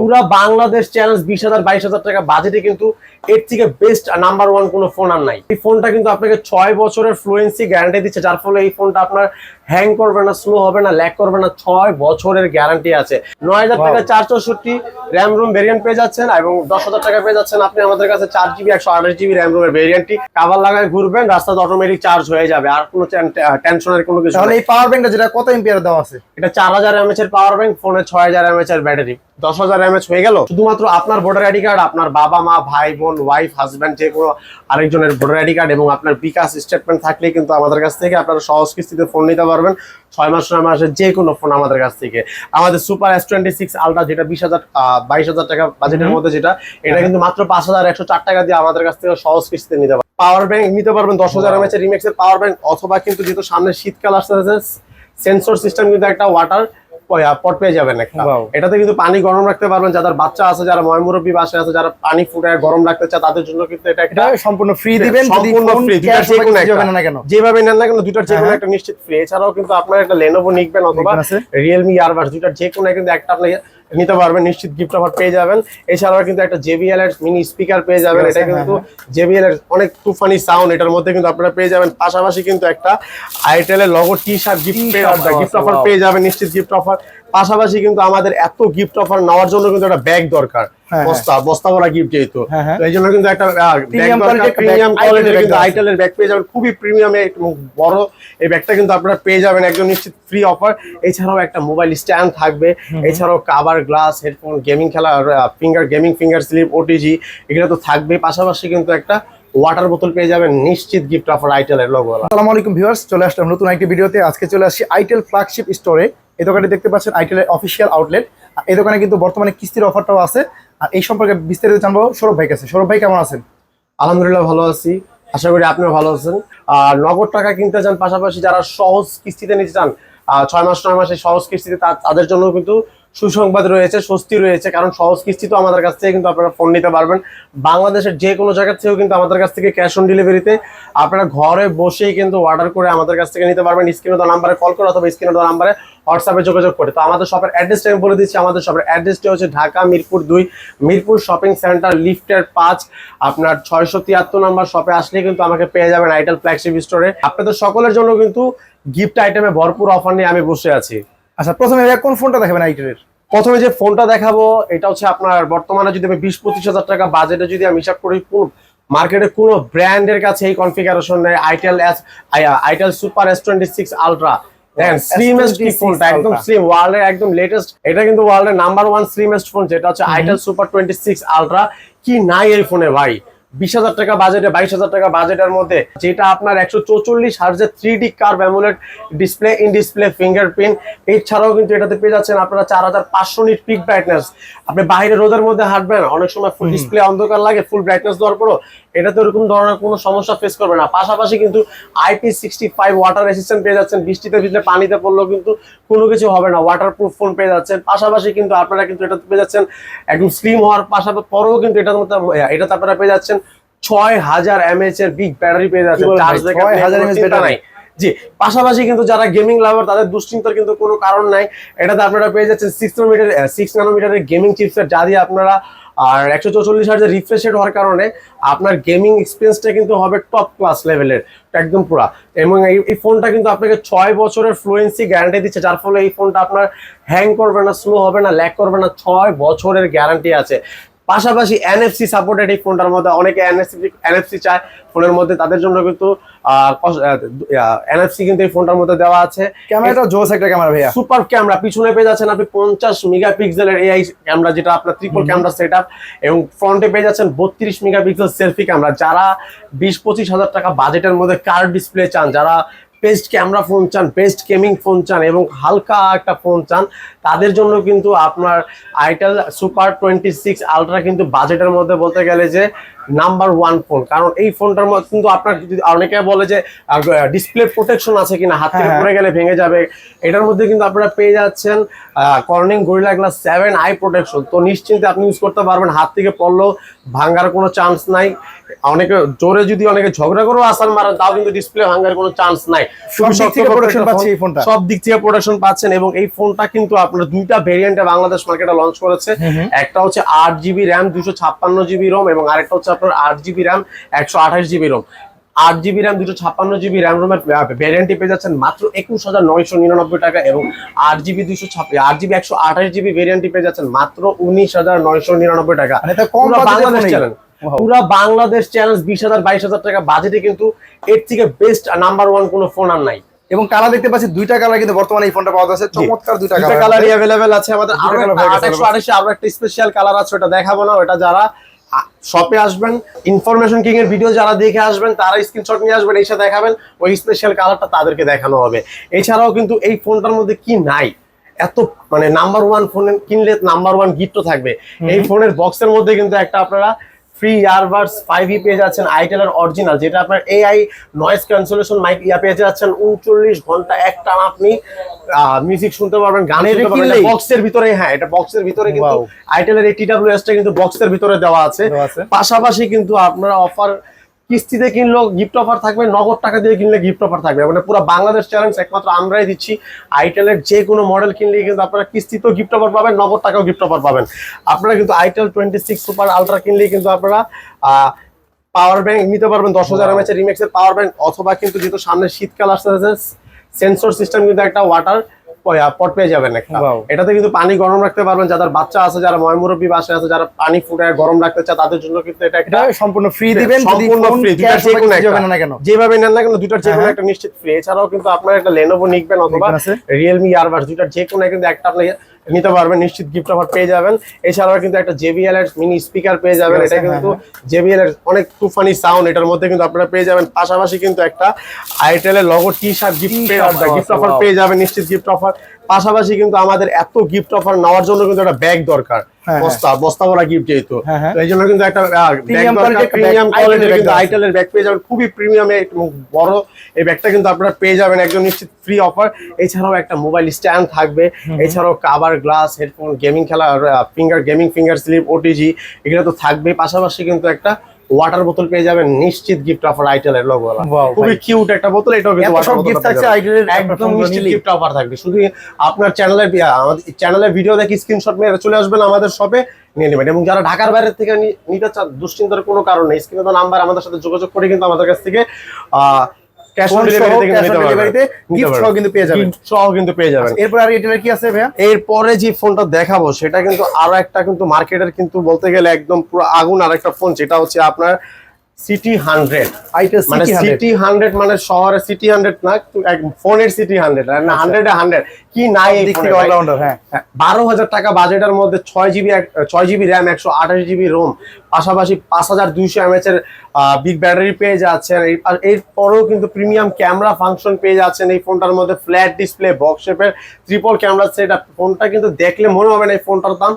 পুরা বাংলাদেশ চ্যালেঞ্জ বিশ হাজার, বাইশ হাজার টাকা বাজেটে কিন্তু এর থেকে বেস্ট নাম্বার ওয়ান কোনো ফোন আর নাই। এই ফোনটা কিন্তু আপনাকে ছয় বছরের ফ্লুয়েন্সি গ্যারান্টি দিচ্ছে, যার ফলে এই ফোনটা আপনার হ্যাং করবে না স্লো হবে না ল্যাক করবে না ছয় বছরের গ্যারান্টি আছে। নয় হাজার টাকা চার চৌষট্টি র্যাম রুম ভেরিয়েন্ট পেয়ে যাচ্ছেন এবং দশ হাজার টাকা পেয়ে যাচ্ছেন আপনি আমাদের কাছে চার জিবি একশো আঠাশ জিবি র্যাম রুমের ভেরিয়েন্টটি কাভার লাগায় ঘুরবেন রাস্তাতে অটোমেটিক চার্জ হয়ে যাবে আর কোনো টেনশনের কোনো কিছু তাহলে এই পাওয়ার ব্যাংকটা যেটা কত এম্পিয়ার দেওয়া আছে? এটা চার হাজার এমএচ এর পাওয়ার ব্যাংক ফোনে ছয় হাজার এমএচ এর ব্যাটারি দশ হাজার এমএচ হয়ে গেল? শুধুমাত্র আপনার ভোটার আইডি কার্ড আপনার বাবা মা ভাই বোন ওয়াইফ হাজব্যান্ড যে কোনো আরেকজনের ভোটার আইডি কার্ড এবং আপনার বিকাশ স্টেটমেন্ট থাকলে কিন্তু আমাদের কাছ থেকে আপনারা সহজ কিস্তিতে ফোন নিতে পারবেন। ছয় মাস নয় মাসের যে কোনো ফোন আমাদের কাছ থেকে। আমাদের super S twenty six ultra যেটা বিশ হাজার বাইশ হাজার টাকা বাজেটের মধ্যে যেটা এটা কিন্তু মাত্র পাঁচ হাজার একশো চার টাকা দিয়ে আমাদের কাছ থেকে সহজ কিস্তিতে নিতে পারবেন। পাওয়ার ব্যাংক নিতে পারবেন দশ হাজার এমএচ এর রিমেক্স এর পাওয়ার ব্যাংক অথবা কিন্তু যেহেতু সামনে শীতকাল আসতে সেন্সর সিস্টেম কিন্তু একটা ওয়াটার পট পেয়ে যাবেন একটা। এটাতে কিন্তু পানি গরম রাখতে পারবেন যাদের বাচ্চা আছে যারা ময়মুরব্বী বাসে আছে যারা পানি ফুটে গরম রাখতে চায় তাদের জন্য কিন্তু এটা একটা সম্পূর্ণ ফ্রি দিবেন সম্পূর্ণ যেভাবে নেন না কেন? দুটার যে কোনো হ্যাঁ। একটা নিশ্চিত ফ্রি এছাড়াও কিন্তু আপনার একটা লেনোভো নিকবেন অথবা রিয়েলমি ইয়ারবাস দুটার যে কোনো কিন্তু একটা আপনি নিতে পারবেন নিশ্চিত গিফট অফার পেয়ে যাবেন। এছাড়াও কিন্তু একটা জেবিএল এর মিনি স্পিকার পেয়ে যাবেন। এটা কিন্তু হ্যাঁ, জেবিএল এর অনেক তুফানি সাউন্ড এটার মধ্যে কিন্তু আপনারা পেয়ে যাবেন। পাশাপাশি কিন্তু একটা আইটেল এর logo T shirt gift gift offer পেয়ে যাবেন নিশ্চিত গিফট অফার পাশাপাশি কিন্তু আমাদের এত গিফট অফার নেওয়ার জন্য কিন্তু একটা ব্যাগ দরকার। হ্যাঁ, বস্তা বস্তা ভরা গিফট যেহেতু। হ্যাঁ, হ্যাঁ। এই জন্য কিন্তু একটা প্রিমিয়াম কোয়ালিটির কিন্তু। আইটেলের ব্যাগ পেয়ে যাবেন খুবই প্রিমিয়াম বড় এই ব্যাগটা কিন্তু আপনারা পেয়ে যাবেন একদম নিশ্চিত ফ্রি অফার এছাড়াও একটা মোবাইল স্ট্যান্ড থাকবে। এছাড়াও কাভার গ্লাস হেডফোন গেমিং খেলা finger gaming finger slip OTG এগুলো তো থাকবে পাশাপাশি কিন্তু একটা ওয়াটার বোতল পেয়ে যাবেন নিশ্চিত গিফট অফার আইটেলের লোগো আসসালামু আলাইকুম ভিউয়ার্স চলে আসলাম নতুন একটি ভিডিওতে। আজকে চলে আসছি আইটেল ফ্ল্যাগশিপ স্টোরে এই দোকানে দেখতে পাচ্ছেন আইটেলের অফিসিয়াল আউটলেট এই দোকানে কিন্তু বর্তমানে কিস্তির অফারটাও আছে। আর এই সম্পর্কে বিস্তারিত জানব সৌরভ ভাই কাছে। সৌরভ ভাই কেমন আছেন? আলহামদুলিল্লাহ ভালো আছি। আশা করি আপনিও ভালো আছেন। আর নগদ টাকা কিনতে চান পাশাপাশি যারা সহজ কিস্তিতে নিতে চান ছয় মাস নয় মাসে সহজ কিস্তিতে তাদের জন্য কিন্তু সুসংবাদ রয়েছে, স্বস্তি রয়েছে, কারণ সহজ কিস্তি তো আমাদের কাছ থেকে কিন্তু আপনারা ফোন নিতে পারবেন। বাংলাদেশের যে কোনো জায়গা থেকেও কিন্তু আমাদের কাছ থেকে ক্যাশ অন ডেলিভারিতে আপনারা ঘরে বসেই কিন্তু অর্ডার করে আমাদের কাছ থেকে নিতে পারবেন। স্ক্রিনে দেওয়া নাম্বারে কল করে অথবা স্ক্রিনে দেওয়া নাম্বারে হোয়াটসঅ্যাপে যোগাযোগ করে। তো আমাদের শপের অ্যাড্রেসটা আমি বলে দিচ্ছি, আমাদের শপের অ্যাড্রেসটি হচ্ছে ঢাকা মিরপুর দুই, মিরপুর শপিং সেন্টার লিফটের পাঁচ, আপনার ছয়শো তিয়াত্তর নাম্বার শপে আসলে কিন্তু আমাকে পেয়ে যাবেন আইটেল ফ্ল্যাগশিপ স্টোরে আপনাদের সকলের জন্য কিন্তু গিফট আইটেমে ভরপুর অফার নিয়ে আমি বসে আছি। আচ্ছা প্রথমে কোন ফোনটা দেখাবেন আইটেলের? প্রথমে যে ফোনটা দেখাবো এটা হচ্ছে আপনার বর্তমানে যদি আমি বিশ পঁচিশ হাজার টাকা বাজেটে যদি আমি হিসাব করি কোন মার্কেটে কোনো ব্র্যান্ডের কাছে এই কনফিগারেশন নেই itel S itel super S twenty six ultra দেখেন স্লিমেস্ট কি S26 ফোনটা একদম স্লিম ওয়ার্ল্ডের একদম লেটেস্ট এটা কিন্তু ওয়ার্ল্ডের নাম্বার ওয়ান স্লিমেস্ট ফোন যেটা হচ্ছে itel super twenty six ultra কি নাই এই ফোনে ভাই? বিশ হাজার টাকা বাজেটে বাইশ হাজার টাকা বাজেটের মধ্যে যেটা আপনার একশো চৌচল্লিশ হার্জের three D curve AMOLED display in display fingerprint এছাড়াও কিন্তু এটাতে পেয়ে যাচ্ছেন আপনারা চার হাজার পাঁচশো নিট পিক ব্রাইটনেস আপনি বাইরে রোদের মধ্যে হাঁটবেন অনেক সময় ফুল ডিসপ্লে অন্ধকার লাগে ফুল ব্রাইটনেস দেওয়ার পরও এটাতে ওরকম ধরনের কোনো সমস্যা ফেস করবে না। পাশাপাশি কিন্তু IP sixty five water resistant পেয়ে যাচ্ছেন বৃষ্টিতে ভিজলে পানিতে পড়লেও কিন্তু কোনো কিছু হবে না ওয়াটার প্রুফ ফোন পেয়ে যাচ্ছেন। পাশাপাশি কিন্তু আপনারা কিন্তু এটাতে পেয়ে যাচ্ছেন একদম স্লিম হওয়ার পাশাপাশি পরেও কিন্তু এটার মধ্যে এটাতে আপনারা পেয়ে যাচ্ছেন ছয় হাজার এমএচ এর বিগ ব্যাটারি পেয়ে বলেন চার্জ ভাই? 6000 mAh চিন্তা নাই। জি পাশাপাশি কিন্তু যারা গেমিং লাভার তাদের দুশ্চিন্তার কিন্তু কোনো কারণ নাই। এটাতে আপনারা পেয়ে যাচ্ছেন সিক্স নানোমিটার সিক্স নানোমিটারের গেমিং চিপসেট যা দিয়ে আপনারা আর একশো চৌচল্লিশ হাজার রিফ্রেশ রেট হওয়ার কারণে আপনার গেমিং এক্সপিরিয়েন্সটা কিন্তু হবে টপ ক্লাস লেভেলের একদম পুরা। এবং এই এই ফোনটা কিন্তু আপনাকে ছয় বছরের ফ্লুয়েন্সি গ্যারান্টি দিচ্ছে যার ফলে এই ফোনটা আপনার হ্যাং করবে না স্লো হবে না ল্যাক করবে না ছয় বছরের গ্যারান্টি আছে। পাশাপাশি এনএফসি সাপোর্টেড এই ফোনটার মধ্যে অনেকে এনএফসি এনএফসি চায় ফোনের মধ্যে তাদের জন্য কিন্তু এনএফসি কিন্তু এই ফোনটার মধ্যে দেওয়া আছে। ক্যামেরাটা জোস একটা ক্যামেরা ভাইয়া। সুপার ক্যামেরা পিছনে পেয়ে যাচ্ছেন আপনি পঞ্চাশ মেগাপিক্সেলের এআই ক্যামেরা যেটা আপনার ট্রিপল ক্যামেরা সেট এবং ফ্রন্টে পেয়ে যাচ্ছেন বত্রিশ মেগাপিক্সেল সেলফি ক্যামেরা যারা বিশ পঁচিশ হাজার টাকা বাজেটের মধ্যে কার ডিসপ্লে চান যারা বেস্ট ক্যামেরা ফোন চান, পেস্ট গেমিং ফোন চান এবং হালকা একটা ফোন চান, তাদের জন্য কিন্তু আপনার itel super twenty six ultra কিন্তু বাজেটের মধ্যে বলতে গেলে যে নাম্বার ওয়ান ফোন কারণ এই ফোনটার মধ্যে কিন্তু আপনার যদি অনেকে বলে যে ডিসপ্লে প্রোটেকশন আছে কিনা হাত থেকে হ্যাঁ, পড়ে গেলে ভেঙে যাবে এটার মধ্যে কিন্তু আপনারা পেয়ে যাচ্ছেন Corning Gorilla Glass seven i protection তো নিশ্চিন্তে আপনি ইউজ করতে পারবেন হাত থেকে পড়লেও ভাঙার কোনো চান্স নাই। অনেকে জোরে যদি অনেকে ঝগড়া করেও আসান মারেন তাও কিন্তু ডিসপ্লে ভাঙার কোনো চান্স নাই। সব দিক থেকে প্রোটেকশন পাচ্ছেন এবং এই ফোনটা কিন্তু আপনার দুইটা ভেরিয়েন্টে বাংলাদেশ মার্কেটে লঞ্চ করেছে। একটা হচ্ছে আট জিবি র্যাম দুশো ছাপ্পান্ন জিবি রোম এবং আরেকটা হচ্ছে আপনার আট জিবি র্যাম একশো আঠাশ জিবি রোম আট জিবি র্যাম দুশো ছাপ্পান্ন জিবি র্যাম রোমের ভ্যারিয়েন্টে পেয়ে যাচ্ছেন মাত্র একুশ হাজার নয়শো নিরানব্বই টাকা এবং আট জিবি দুশো আট জিবি একশো আঠাশ জিবি ভ্যারিয়েন্টে পেয়ে যাচ্ছেন মাত্র উনিশ হাজার নয়শো নিরানব্বই টাকা। মানে পুরো বাংলাদেশ চ্যানেল পুরো বাংলাদেশ চ্যানেল বিশ হাজার বাইশ হাজার টাকা বাজেটে কিন্তু এর থেকে বেস্ট নাম্বার ওয়ান কোনো ফোন আর নাই। এবং কালার দেখতে পাচ্ছি দুইটা কালার কিন্তু বর্তমানে এই ফোনটা পাওয়া যাচ্ছে। চমৎকার দুইটা কালার কালারই আছে। আমাদের। আরও একটা স্পেশাল কালার আছে ওটা দেখাবো না ওটা যারা শপে আসবেন ইনফরমেশন কিং এর ভিডিও যারা দেখে আসবেন তারা স্ক্রিনশট নিয়ে আসবেন এসে দেখাবেন ওই স্পেশাল কালারটা তাদেরকে দেখানো হবে। এছাড়াও কিন্তু এই ফোনটার মধ্যে কি নাই? এত মানে নাম্বার ওয়ান ফোন কিনলে নাম্বার ওয়ান গিফটও থাকবে। এই ফোনের বক্সের মধ্যে কিন্তু একটা আপনারা ফ্রি ইয়ারবাডস ফাইভ ই পেয়ে যাচ্ছেন আইটেলের অরিজিনাল যেটা আপনার এআই নয়েজ ক্যান্সেলেশন মাইক ইয়া পেয়ে যাচ্ছেন উনচল্লিশ ঘণ্টা এক টান আপনি মিউজিক শুনতে পারবেন গান মানে শুনতে পারবেন বক্সের ভিতরে হ্যাঁ এটা বক্সের ভিতরে কিন্তু. আইটেলের এই ডাব্লিউ টা কিন্তু বক্সের ভিতরে দেওয়া আছে। পাশাপাশি কিন্তু আপনারা অফার কিস্তিতে কিনলেও গিফট অফার থাকবে, নগদ টাকা দিয়ে কিনলে গিফট অফার থাকবে। মানে পুরো বাংলাদেশ চ্যালেঞ্জ একমাত্র আমরাই দিচ্ছি। আইটেলের যে কোনো মডেল কিনলে কিন্তু আপনারা কিস্তিতেও গিফট অফার পাবেন, নগদ টাকাও গিফট অফার পাবেন। আপনারা কিন্তু itel twenty six super ultra কিনলেই কিন্তু আপনারা পাওয়ার ব্যাংক নিতে পারবেন, দশ হাজার এমএচ এর রিমেক্স পাওয়ার ব্যাংক অথবা কিন্তু যেহেতু সামনে শীতকাল আসতেছে সেন্সর সিস্টেম কিন্তু একটা ওয়াটার পট পেয়ে যাবেন একটা এটাতে কিন্তু পানি গরম রাখতে পারবেন যাদের বাচ্চা আছে যারা ময়মুরব্বী বাসায় আছে যারা পানি ফুটে গরম রাখতে চায় তাদের জন্য কিন্তু এটা একটা সম্পূর্ণ ফ্রি দিবেন সম্পূর্ণ ফোন free, যে কোনো একটা। না কেন যেভাবে নেন না কেন দুটার যে কোনো হ্যাঁ। একটা নিশ্চিত ফ্রি এছাড়াও কিন্তু আপনার একটা লেনোভো নিকবেন অথবা। রিয়েলমি ইয়ারবাস দুটার যে কোনো কিন্তু একটা আপনি নিতে পারবেন নিশ্চিত গিফট অফার পেয়ে যাবেন। এছাড়াও কিন্তু একটা জেবিএল এর মিনি স্পিকার পেয়ে যাবেন। এটা কিন্তু হ্যাঁ, জেবিএল এর অনেক তুফানি সাউন্ড এটার মধ্যে কিন্তু আপনারা পেয়ে যাবেন। পাশাপাশি কিন্তু একটা আইটেল এর logo T shirt gift gift offer পেয়ে যাবেন নিশ্চিত গিফট অফার পাশাপাশি কিন্তু আমাদের এত গিফট অফার নেওয়ার জন্য কিন্তু একটা ব্যাগ দরকার। হ্যাঁ, বস্তা বস্তা ভরা গিফট যেহেতু। হ্যাঁ, হ্যাঁ। এই জন্য কিন্তু একটা ব্যাগ দরকার। প্রিমিয়াম কোয়ালিটির কিন্তু আইটেলের ব্যাগ পেয়ে যাবেন। খুবই প্রিমিয়াম এবং বড় এই ব্যাগটা কিন্তু আপনারা পেয়ে যাবেন একদম নিশ্চিত ফ্রি অফার এছাড়াও একটা মোবাইল স্ট্যান্ড থাকবে। এছাড়াও কাভার গ্লাস হেডফোন গেমিং খেলা finger gaming finger slip OTG এগুলো তো থাকবে পাশাপাশি কিন্তু একটা ওয়াটার বোতল পেয়ে যাবেন নিশ্চিত গিফট অফার আইটেলের লোগো Wow, খুবই কিউট একটা বোতল এটাও কিন্তু ওয়াটার গিফট আছে আইটেল এর একদম নিশ্চিত গিফট অফার থাকবে। শুধু আপনার চ্যানেলে আমাদের চ্যানেলের ভিডিও দেখে স্ক্রিনশট মেরে চলে আসবেন আমাদের শপে নিয়ে নেবেন। এবং যারা ঢাকার বাইরে থেকে নিতে চান দুশ্চিন্তার কোনো কারণ নেই। স্ক্রিনে তো নাম্বার আমাদের সাথে যোগাযোগ করে কিন্তু আমাদের কাছ থেকে ক্যাশ অন সহ কিন্তু পেয়ে যাবেন। সহ কিন্তু পেয়ে যাবেন। এরপর আর কি আছে ভাইয়া? এরপরে যে ফোনটা দেখাবো সেটা কিন্তু আরও একটা কিন্তু মার্কেটের কিন্তু বলতে গেলে একদম পুরো আগুন আর একটা ফোন যেটা হচ্ছে আপনার সিটি হান্ড্রেড মানে সিটি হান্ড্রেড মানে শহরে সিটি হান্ড্রেড না ফোনের সিটি হান্ড্রেড হান্ড্রেড হান্ড্রেড কি নাই? অলরাউন্ডার হ্যাঁ। বারো হাজার টাকা বাজেটের মধ্যে ছয় জিবি ছয় জিবি র্যাম একশো আঠাশ জিবি রোম পাশাপাশি পাঁচ হাজার দুইশো এমএচ এর বিগ ব্যাটারি পেয়ে যাচ্ছেন। এরপরেও কিন্তু প্রিমিয়াম ক্যামেরা ফাংশন পেয়ে যাচ্ছেন এই ফোনটার মধ্যে ফ্ল্যাট ডিসপ্লে বক্স শেপের ট্রিপল ক্যামেরা সেট ফোনটা কিন্তু দেখলে মনে হবে না এই ফোনটার দাম।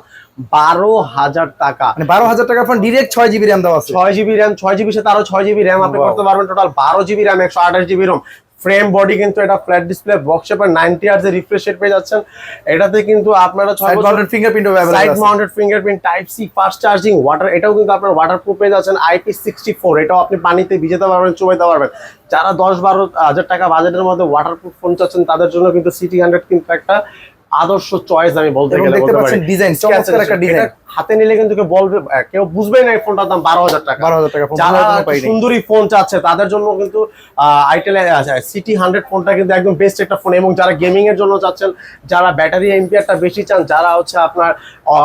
বারো হাজার টাকা। মানে বারো হাজার টাকার ফোন ডিরেক্ট ছয় জিবি র্যাম দেওয়া আছে। ছয় জিবি র্যাম ছয় জিবি সাথে আরও ছয় জিবি র্যাম আপনি করতে পারবেন টোটাল বারো জিবি র্যাম একশো আঠাশ জিবি রোম ফ্রেম বডি কিন্তু এটা ফ্ল্যাট ডিসপ্লে বক্স শেপের নাইনটি এর রিফ্রেশ রেট পেয়ে যাচ্ছেন। এটাতে কিন্তু আপনারা ছয় mounted fingerprint side mounted fingerprint type C fast charging water এটাও কিন্তু আপনার ওয়াটার প্রুফ পেয়ে যাচ্ছেন। আইপি সিক্সটি ফোর এটাও আপনি পানিতে ভিজাতে পারবেন চুবাইতে পারবেন। যারা দশ বারো হাজার টাকা বাজেটের মধ্যে ওয়াটার প্রুফ ফোন চাচ্ছেন তাদের জন্য কিন্তু সিটি হান্ড্রেড কিন্তু একটা আদর্শ চয়েস আমি বলতে গেলে দেখতে পাচ্ছেন ডিজাইন চমৎকার একটা ডিজাইন হাতে নিলে কিন্তু কেউ বলবে কেউ বুঝবেই না এই ফোনটার দাম বারো হাজার টাকা। বারো হাজার টাকা ফোন যারা। সুন্দরী ফোন চাচ্ছে তাদের জন্য কিন্তু আইটেল সিটি হান্ড্রেড ফোনটা কিন্তু একদম বেস্ট একটা ফোন এবং যারা গেমিং এর জন্য চাচ্ছেন যারা ব্যাটারি এমপিআরটা বেশি চান যারা হচ্ছে আপনার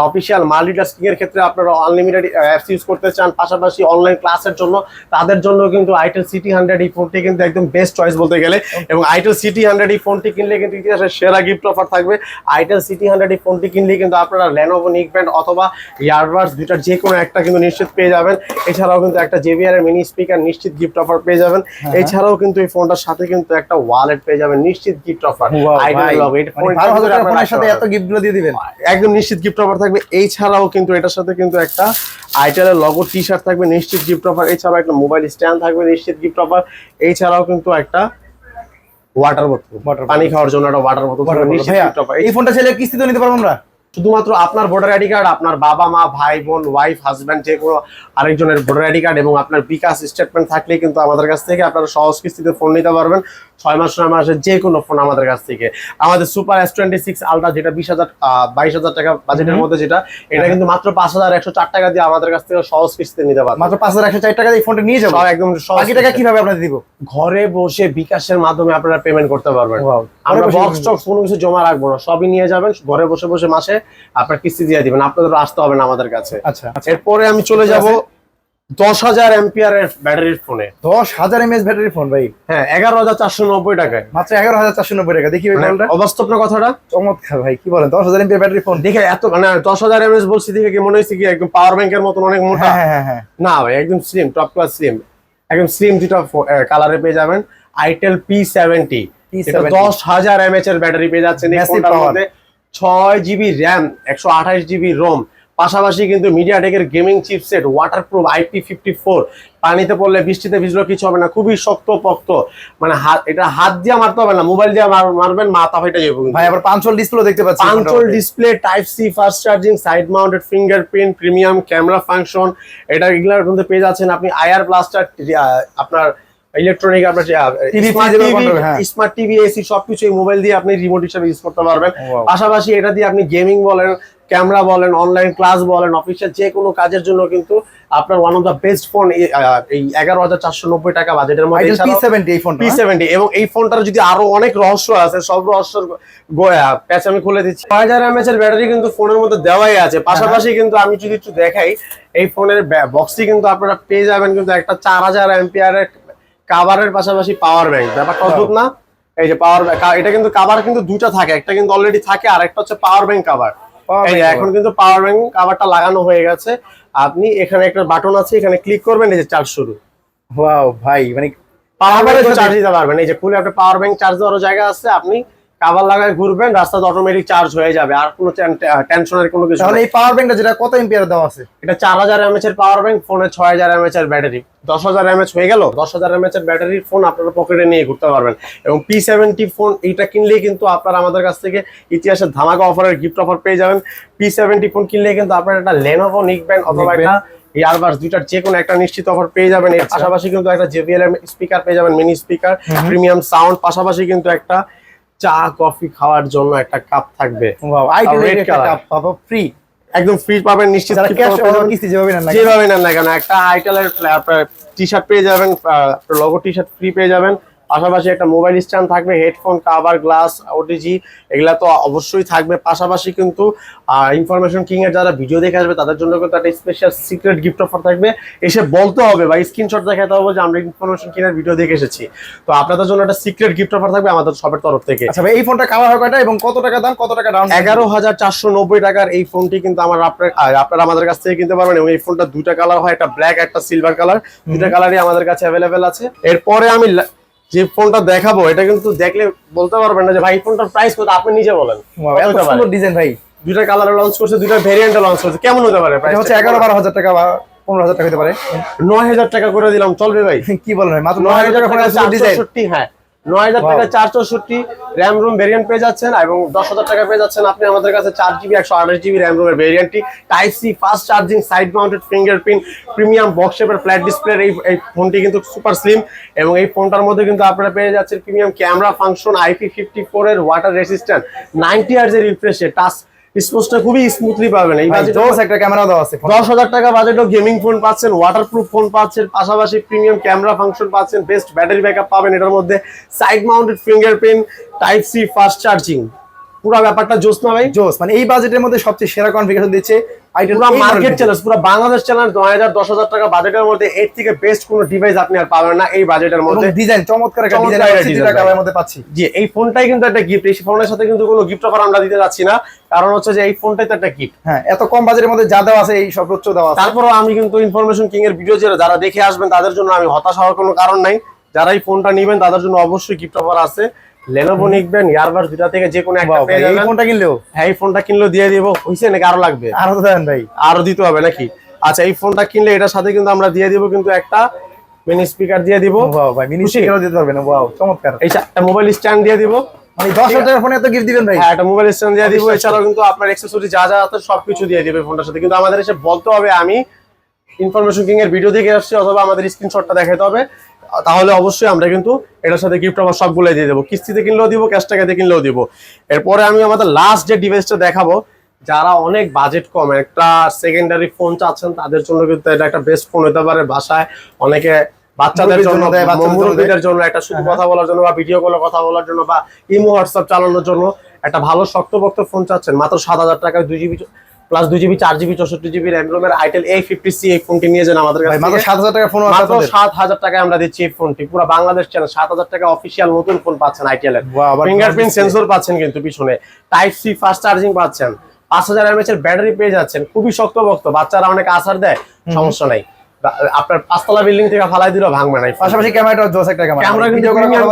অফিসিয়াল মাল্টিটাস্কিং এর ক্ষেত্রে আপনারা আনলিমিটেড অ্যাপস ইউজ করতে চান পাশাপাশি অনলাইন ক্লাসের জন্য তাদের জন্য কিন্তু আইটেল সিটি হান্ড্রেড এই ফোনটি কিন্তু একদম বেস্ট চয়েস বলতে গেলে। এবং আইটেল সিটি হান্ড্রেড এই ফোনটি কিনলে কিন্তু ইতিহাসের সেরা গিফট অফার থাকবে। আইটেল সিটি হান্ড্রেড এই ফোনটি কিনলে কিন্তু আপনারা ল্যানোভো নিকব্যান্ড অথবা ইয়ারবাডস দুইটার যে কোনো একটা কিন্তু নিশ্চিত পেয়ে যাবেন। এছাড়াও কিন্তু একটা জেবিআর এর মিনি স্পিকার নিশ্চিত গিফট অফার পেয়ে যাবেন। এছাড়াও কিন্তু এই ফোনটার সাথে কিন্তু একটা ওয়ালেট পেয়ে যাবেন নিশ্চিত গিফট অফার মানে টাকার সাথে এত গিফটগুলো দিয়ে দিবেন? একদম নিশ্চিত গিফট অফার থাকবে। এই ছাড়াও কিন্তু এটার সাথে কিন্তু একটা আইটেলের লগো টি শার্ট থাকবে নিশ্চিত গিফট অফার এছাড়াও একটা মোবাইল স্ট্যান্ড থাকবে নিশ্চিত গিফট অফার এছাড়াও কিন্তু একটা ওয়াটার বোতল পানি খাওয়ার জন্য একটা ওয়াটার বোতল। এই ফোনটা ছেলে কিস্তিতে নিতে পারব আমরা? শুধুমাত্র আপনার ভোটার আইডি কার্ড আপনার বাবা মা ভাই বোন ওয়াইফ হাজব্যান্ড যে কোনো আরেকজনের ভোটার আইডি কার্ড এবং আপনার বিকাশ স্টেটমেন্ট থাকলে কিন্তু আমাদের কাছ থেকে আপনারা সহজ কিস্তিতে ফোন নিতে পারবেন। ছয় মাস ছয় মাসের যে কোনো ফোন আমাদের কাছ থেকে। আমাদের super S twenty six ultra যেটা বিশ হাজার বাইশ হাজার টাকা বাজেটের মধ্যে যেটা এটা কিন্তু মাত্র পাঁচ হাজার একশো চার টাকা দিয়ে আমাদের কাছ থেকে সহজ কিস্তিতে নিতে পারবেন। মাত্র পাঁচ হাজার একশো চার টাকা দিয়ে ফোনটা নিয়ে যাব? একদম সহজ বাকি টাকা কীভাবে আপনাদের দিব? ঘরে বসে বিকাশের মাধ্যমে আপনারা পেমেন্ট করতে পারবেন। আমরা বক্স টক্স কোনো কিছু জমা রাখব না সবই নিয়ে যাবেন ঘরে বসে বসে মাসে আপনার কিস্তি দিয়ে দিবেন আপনাদের আসতে হবে না আমাদের কাছে। আচ্ছা আচ্ছা। এরপরে আমি চলে যাব দশ হাজার এম্পিয়ারের ব্যাটারির ফোনে। দশ হাজার এমএস ব্যাটারি ফোন ভাই। হ্যাঁ এগারো হাজার চারশো নব্বই টাকায়। মাত্র এগারো হাজার চারশো নব্বই টাকা। দেখি মানে অবাস্তব না কথাটা? চমৎকার ভাই কি বলেন? দশ হাজার এমপি ব্যাটারি ফোন। দেখে এত মানে দশ হাজার এমএস বলছি দেখে কি মনে হয়েছে কি একদম পাওয়ার ব্যাংকের মতন অনেক মোটা? হ্যাঁ হ্যাঁ হ্যাঁ না ভাই একদম স্লিম টপ ক্লাস স্লিম একদম স্লিম যেটা কালারে পেয়ে যাবেন। আইটেল পি সেভেন্টি এটা P70 দশ হাজার এমএচ এর ব্যাটারি পেয়ে যাচ্ছেন এই ফোনটার মধ্যে। ছয় জিবি র্যাম একশো আঠাশ জিবি রোম। পাশাপাশি কিন্তু মিডিয়াটেকের gaming chipset waterproof IP fifty four পানিতে পড়লে বৃষ্টিতে ভিজলেও কিছু হবে না খুবই শক্ত পক্ত মানে হাত এটা হাত দিয়ে মারতে হবে না মোবাইল দিয়ে মারবেন মাথা ফেটে যাবে ভাই আবার পাঁচল ডিসপ্লে দেখতে পাচ্ছি punch hole display type C fast charging side mounted fingerprint premium camera function এটা এগুলার মধ্যে পেয়ে যাচ্ছেন আপনি আয়ার ব্লাস্টার আপনার ইলেকট্রনিক আপনার স্মার্ট টিভি হ্যাঁ। এসি সবকিছু এই মোবাইল দিয়ে আপনি রিমোট হিসেবে ইউজ করতে পারবেন. পাশাপাশি এটা দিয়ে আপনি গেমিং বলেন ক্যামেরা বলেন অনলাইন ক্লাস বলেন অফিসের যে কোনো কাজের জন্য কিন্তু আপনার one of the best phone এই এগারো হাজার চারশো নব্বই টাকা বাজেটের মধ্যে পি সেভেন্টি সেভেন্টি এবং এই ফোনটার যদি আরও অনেক রহস্য আছে সব রহস্যর প্যাচ আমি খুলে দিচ্ছি। ছয় হাজার এমএচ এর ব্যাটারি কিন্তু ফোনের মধ্যে দেওয়াই আছে। পাশাপাশি কিন্তু আমি যদি একটু দেখাই এই ফোনের বক্সটি কিন্তু আপনারা পেয়ে যাবেন কিন্তু একটা চার হাজার এমপিয়ারের কাভারের পাশাপাশি পাওয়ার ব্যাংক ব্যাপারটা অদ্ভুত না? এই যে পাওয়ার এটা কিন্তু কাভার কিন্তু দুটা থাকে একটা কিন্তু অলরেডি থাকে আর একটা হচ্ছে পাওয়ার ব্যাংক কাভার এখন কিন্তু পাওয়ার ব্যাংক কাভারটা লাগানো হয়ে গেছে। আপনি এখানে একটা বাটন আছে এখানে ক্লিক করবেন এই যে চার্জ শুরু। ওয়াও ভাই মানে পাওয়ার ব্যাংক চার্জ দিতে পারবেন। এই যে খুলে একটা পাওয়ার ব্যাংক চার্জ দেওয়ার জায়গা আছে আপনি কাভার লাগায় ঘুরবেন রাস্তাতে অটোমেটিক চার্জ হয়ে যাবে আর কোনো টেনশনের কোনো কিছু তাহলে এই পাওয়ার ব্যাংকটা যেটা কত এমপিআর দেওয়া আছে? এটা চার হাজার এমএচ এর পাওয়ার ব্যাংক ফোনে ছয় হাজার এমএচ এর ব্যাটারি দশ হাজার এমএচ হয়ে গেল দশ হাজার এমএচ এর ব্যাটারির ফোন আপনারা পকেটে নিয়ে ঘুরতে পারবেন। এবং পি সেভেন্টি ফোন এইটা কিনলেই কিন্তু আপনারা আমাদের কাছ থেকে ইতিহাসের ধামাকা অফারের গিফট অফার পেয়ে যাবেন। পি সেভেন্টি ফোন কিনলে কিন্তু আপনারা একটা লেনোভো নিকবেন অথবা। একটা ইয়ারবাস দুইটার যে কোনো একটা নিশ্চিত অফার পেয়ে যাবেন। এর পাশাপাশি কিন্তু একটা জেবিএল স্পিকার পেয়ে যাবেন মিনি স্পিকার প্রিমিয়াম সাউন্ড পাশাপাশি কিন্তু একটা চা কফি খাওয়ার জন্য একটা কাপ থাকবে। ফ্রি একদম ফ্রি পাবেন নিশ্চিত। যেভাবে নেন না কেন? একটা আইটেলের টি শার্ট পেয়ে যাবেন লগো টি শার্ট ফ্রি পেয়ে যাবেন। পাশাপাশি একটা মোবাইল স্ট্যান্ড থাকবে হেডফোন কাভার গ্লাস ওটিজি এগুলা তো অবশ্যই থাকবে। পাশাপাশি কিন্তু ইনফরমেশন কিং এর যারা ভিডিও দেখে আসবে তাদের জন্য কিন্তু একটা স্পেশাল সিক্রেট গিফট অফার থাকবে। এসে বলতে হবে বা স্ক্রিনশট দেখাতে হবে যে আমরা ইনফরমেশন কিংয়ের ভিডিও দেখে এসেছি। তো আপনাদের জন্য একটা সিক্রেট গিফট অফার থাকবে আমাদের সবের তরফ থেকে। আচ্ছা ভাই এই ফোনটা কাভার হয় কয়টা এবং কত টাকা দাম কত টাকা ডাউন এগারো হাজার চারশো নব্বই টাকার এই ফোনটি কিন্তু আমার আপনার আপনারা আমাদের কাছ থেকে কিনতে পারবেন এবং এই ফোনটা দুইটা কালার হয় একটা ব্ল্যাক একটা সিলভার কালার দুইটা কালারই আমাদের কাছে অ্যাভেলেবেল আছে। এরপরে আমি যে ফোনটা দেখাবো এটা কিন্তু দেখলে বলতে পারবেন না যে ভাই ফোনটার প্রাইস কত? আপনি নিজে বলেন। সুন্দর ডিজাইন ভাই। দুইটা কালার লঞ্চ করছে দুইটা ভেরিয়েন্টে লঞ্চ করছে। কেমন হতে পারে প্রাইস হচ্ছে এগারো বারো হাজার টাকা বা পনেরো হাজার টাকা হতে পারে। নয় হাজার টাকা করে দিলাম চলবে ভাই। কি বলেন ভাই? মাত্র নয় নয় হাজার হাজার টাকা টাকা ডিজাইন চৌষট্টি হ্যাঁ। নয় হাজার টাকা চার চৌষট্টি র্যাম রুম ভেরিয়েন্ট পেয়ে যাচ্ছেন এবং দশ হাজার টাকা পেয়ে যাচ্ছেন আপনি আমাদের কাছে চার জিবি একশো আঠাশ জিবি র্যাম রুমের ভেরিয়েন্টটি type C fast charging side mounted fingerprint premium box শেপের ফ্ল্যাট ডিসপ্লের এই এই ফোনটি কিন্তু সুপার স্লিম এবং এই ফোনটার মধ্যে কিন্তু আপনারা পেয়ে যাচ্ছেন premium camera function IP fifty four এর ওয়াটার রেসিস্ট্যান্ট নাইনটি আর্জের রিফ্রেশে টাচ স্পোর্টসটা খুবই স্মুথলি পাবেন। এই বাজেট জোস একটা ক্যামেরা দেওয়া আছে দশ হাজার টাকা বাজেটও গেমিং ফোন পাচ্ছেন ওয়াটারপ্রুফ ফোন পাচ্ছেন পাশাপাশি প্রিমিয়াম ক্যামেরা ফাংশন পাচ্ছেন বেস্ট ব্যাটারি ব্যাকআপ পাবেন এটার মধ্যে। Side mounted fingerprint type C fast charging পুরো ব্যাপারটা জোস না ভাই? জোস মানে এই বাজেটের মধ্যে সবচেয়ে সেরা কনফিগারেশন দিচ্ছে পুরো মার্কেট চ্যালেঞ্জ পুরো বাংলাদেশ চ্যালেঞ্জ নয় হাজার দশ হাজার টাকা বাজেটের মধ্যে এর থেকে বেস্ট কোনো ডিভাইস আপনি আর পাবেন না এই বাজেটের মধ্যে। ডিজাইন চমৎকার একটা ডিজাইন মধ্যে পাচ্ছি। জি এই ফোনটাই কিন্তু একটা গিফট এই ফোনের সাথে কিন্তু কোনো গিফট অফার আমরা দিতে যাচ্ছি না। কারণ হচ্ছে যে এই ফোনটাই তো একটা গিফট হ্যাঁ এত কম বাজেটের মধ্যে যা দেওয়া আছে এই সর্বোচ্চ দেওয়া আছে। তারপরও আমি কিন্তু ইনফরমেশন কিং এর ভিডিও যারা যারা দেখে আসবেন তাদের জন্য আমি হতাশ হওয়ার কোনো কারণ নাই। যারা এই ফোনটা নেবেন তাদের জন্য অবশ্যই গিফট অফার আছে। লেনোভো নিকবেন ইয়ারবাস দুটা থেকে যে কোনো একটা পেয়ে এই ফোনটা কিনলেও? হ্যাঁ এই ফোনটা কিনলেও দিয়ে দিব। হইছে নাকি আরও লাগবে? আরও তো দেন ভাই। আরও দিতে হবে নাকি? আচ্ছা এই ফোনটা কিনলে এটার সাথে কিন্তু আমরা দিয়ে দিব কিন্তু একটা মিনি স্পিকার দিয়ে দিব। ওয়াও ভাই মিনি? স্পিকারও দিতে পারবেন ওয়াও চমৎকার। এই একটা মোবাইল স্ট্যান্ড দিয়ে দিব। মানে দশ হাজার টাকার ফোনে এত গিফট দিবেন ভাই? হ্যাঁ একটা মোবাইল স্ট্যান্ড দিয়ে দিব। এছাড়াও কিন্তু আপনার অ্যাক্সেসরি যা যা আছে সবকিছু দিয়ে দিবে ফোনটার সাথে। কিন্তু আমাদের এসে বলতে হবে আমি ইনফরমেশন কিং এর ভিডিও দেখে আসছি অথবা আমাদের স্ক্রিনশটটা দেখাতে হবে। তাহলে অবশ্যই আমরা কিন্তু এটার সাথে গিফট আমার সবগুলো দিয়ে দেবো। কিস্তিতে কিনলেও দিব ক্যাশ টাকাতে কিনলেও দিব। এরপরে আমি আমাদের লাস্ট যে ডিভাইসটা দেখাবো যারা অনেক বাজেট কম একটা সেকেন্ডারি ফোন চাচ্ছেন তাদের জন্য কিন্তু এটা একটা বেস্ট ফোন হতে পারে বাসায়। অনেকে বাচ্চাদের জন্য বাচ্চাদের জন্য জন্য একটা শুধু কথা বলার জন্য বা ভিডিও কলে কথা বলার জন্য বা ইমো হোয়াটসঅ্যাপ চালানোর জন্য একটা ভালো শক্তপোক্ত ফোন চাচ্ছেন। মাত্র সাত হাজার টাকায় দুই জিবি প্লাস দুই জিবি চার জিবি চৌষট্টি জিবি র্যাম রোমের আইটেল এ ফিফটি সি এই ফোনটি নিয়ে যান আমাদের কাছে মাত্র সাত হাজার টাকা ফোন মাত্র সাত হাজার টাকায় আমরা দিচ্ছি এই ফোনটি পুরো বাংলাদেশ চ্যানেল সাত হাজার টাকা অফিসিয়াল নতুন ফোন পাচ্ছেন আইটেল এর। ফিঙ্গারপ্রিন্ট সেন্সর পাচ্ছেন কিন্তু পিছনে। টাইপ সি ফাস্ট চার্জিং পাচ্ছেন। পাঁচ হাজার এমএচ এর ব্যাটারি পেয়ে যাচ্ছেন। খুবই শক্তপোক্ত বাচ্চারা অনেক আসার দেয়। সমস্যা নাই। আপনার পাঁচতলা বিল্ডিং থেকে ফালাই দিলেও ভাঙবে নাই পাশাপাশি ক্যামেরাটা জোস একটা camera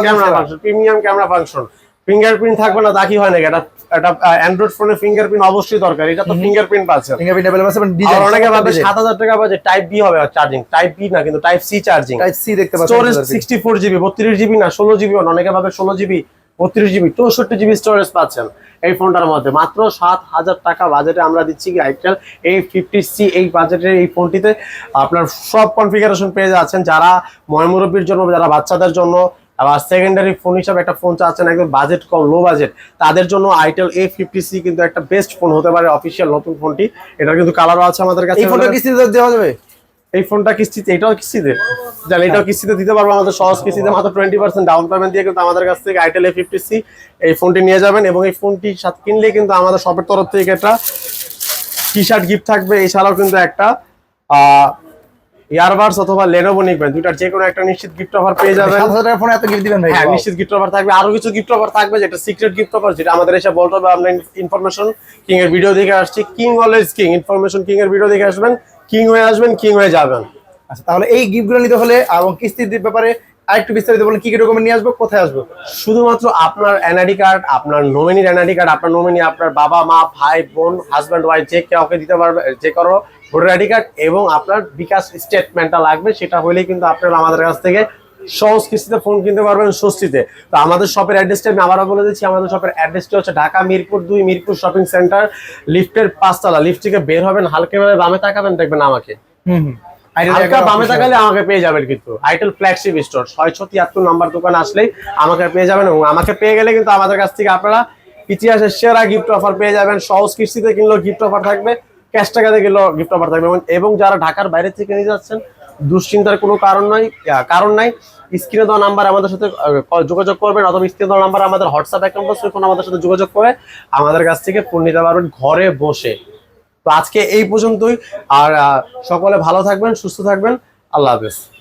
camera premium camera function fingerprint থাকবে না তা কি হয় নাকি এটা এটা অ্যান্ড্রয়েড ফোনে ফিঙ্গারপ্রিন্ট অবশ্যই দরকার এটা তো ফিঙ্গারপ্রিন্ট পাচ্ছেন ফিঙ্গারপ্রিন্ট अवेलेबल আছে আর ডিজাইন অনেকে ভাবে সাত হাজার টাকা বাজে টাইপ বি হবে চার্জিং টাইপ বি না কিন্তু type C charging type C দেখতে পাচ্ছেন স্টোরেজ সিক্সটি ফোর জিবি বত্রিশ জিবি না ষোলো জিবি অনেকে ভাবে ষোলো জিবি বত্রিশ জিবি চৌষট্টি জিবি স্টোরেজ পাচ্ছেন এই ফোনটার মধ্যে মাত্র সাত হাজার টাকা বাজেটে আমরা দিচ্ছি কি আইটেল এই ফিফটি সি এই বাজেটের এই ফোনটিতে আপনার সব কনফিগারেশন পেয়ে যাচ্ছেন যারা ময়মুরব্বীর জন্য যারা বাচ্চাদের জন্য আবার সেকেন্ডারি ফোন হিসাবে একটা ফোন চাচ্ছেন একদম বাজেট কম লো বাজেট তাদের জন্য আইটেল এ ফিফটি সি কিন্তু একটা বেস্ট ফোন হতে পারে অফিসিয়াল নতুন ফোনটি এটার কিন্তু কালারও আছে আমাদের কাছে। এই ফোনটা কিস্তিতে দেওয়া যাবে? এই ফোনটা কিস্তিতে এটাও কিস্তিতে। জান এটাও কিস্তিতে দিতে পারব আমাদের সহজ কিস্তিতে মাত্র টোয়েন্টি পার্সেন্ট ডাউন পেমেন্ট দিয়ে কিন্তু আমাদের কাছ থেকে আইটেল এ ফিফটি সি এই ফোনটি নিয়ে যাবেন এবং এই ফোনটি সাথে কিনলে কিন্তু আমাদের শপের তরফ থেকে একটা টি শার্ট গিফট থাকবে এছাড়াও কিন্তু একটা ইয়ারবাডস অথবা লেনোভো নিবেন। দুইটার যে কোনো একটা নিশ্চিত গিফট অফার পেয়ে যাবেন। সাত হাজার টাকা ফোনে এত গিফট দিবেন ভাই? হ্যাঁ নিশ্চিত গিফট অফার থাকবে। আরও কিছু গিফট অফার থাকবে যেটা সিক্রেট গিফট অফার যেটা আমাদের এসে বলতে হবে। আমরা ইনফরমেশন কিং এর ভিডিও দেখে আসছি। King always king information king এর ভিডিও দেখে আসবেন। কিং হয়ে আসবেন কিং হয়ে যাবেন। আচ্ছা তাহলে এই গিফটগুলো নিতে হলে এবং কিস্তির ব্যাপারে আরেকটু বিস্তারিত বলেন কি কি ডকুমেন্ট নিয়ে আসব কোথায় আসব? শুধুমাত্র আপনার এনআইডি কার্ড আপনার নমিনির এনআইডি কার্ড আপনার নমিনি আপনার বাবা মা ভাই বোন হাজব্যান্ড ওয়াইফ যে কাউকে দিতে পারবে যে কারও ভোটার আইডি কার্ড এবং আপনার বিকাশ স্টেটমেন্টটা লাগবে সেটা হলেই কিন্তু আপনারা আমাদের কাছ থেকে সহজ কিস্তিতে ফোন কিনতে পারবেন স্বস্তিতে। তো আমাদের শপের অ্যাড্রেসটা আমি আবারও বলে দিচ্ছি আমাদের শপের অ্যাড্রেসটি হচ্ছে ঢাকা মিরপুর দুই মিরপুর শপিং সেন্টার লিফটের পাঁচতলা। লিফট থেকে বের হবেন হালকাভাবে বামে তাকাবেন দেখবেন আমাকে। হুম হালকা বামে তাকালে আমাকে পেয়ে যাবেন কিন্তু। আইটেল ফ্ল্যাগশিপ স্টোর ছয়শো তিয়াত্তর নাম্বার দোকান আসলেই আমাকে পেয়ে যাবেন এবং আমাকে পেয়ে গেলে কিন্তু আমাদের কাছ থেকে আপনারা ইতিহাসের সেরা গিফট অফার পেয়ে যাবেন। সহজ কিস্তিতে কিনলেও গিফট অফার থাকবে। ক্যাশ টাকাতে কিনলেও গিফট অফার থাকবে। এবং- যারা ঢাকার বাইরে থেকে নিয়ে যাচ্ছেন, দুশ্চিন্তার কোনো কারণ নাই কারণ নাই। স্ক্রিনে দেওয়া নাম্বার আমাদের সাথে যোগাযোগ করবেন, অথবা স্ক্রিনে দেওয়া নাম্বার আমাদের হোয়াটসঅ্যাপ অ্যাকাউন্ট বসে ফোন আমাদের সাথে যোগাযোগ করে আমাদের কাছ থেকে ফোন নিতে পারবেন ঘরে বসে। তো আজকে এই পর্যন্তই, আর সকলে ভালো থাকবেন, সুস্থ থাকবেন। আল্লাহ হাফেজ।